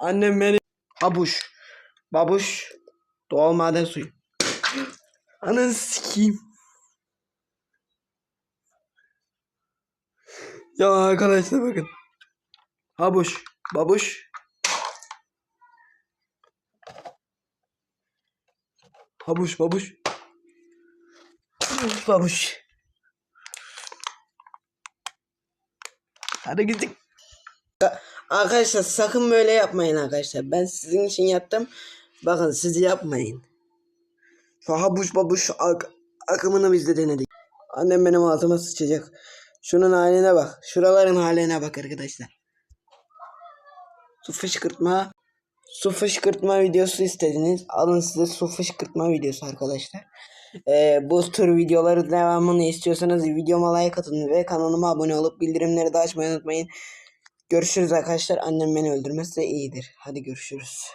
Annem beni habuş. Babuş. Doğal maden suyu. Ananı sikeyim. Ya arkadaşlar bakın. Habuş. Babuş. Habuş babuş. Babuş babuş. Hadi gidelim. Arkadaşlar sakın böyle yapmayın arkadaşlar. Ben sizin için yaptım. Bakın siz yapmayın. Şu habuş babuş ak akımını biz de denedik. Annem benim altıma sıçacak. Şunun haline bak. Şuraların haline bak arkadaşlar. Su fışkırtma. Su fışkırtma videosu istediniz. Alın size su fışkırtma videosu arkadaşlar. Ee, bu tür videoları devamını istiyorsanız videoma like atın ve kanalıma abone olup bildirimleri de açmayı unutmayın. Görüşürüz arkadaşlar. Annem beni öldürmezse iyidir. Hadi görüşürüz.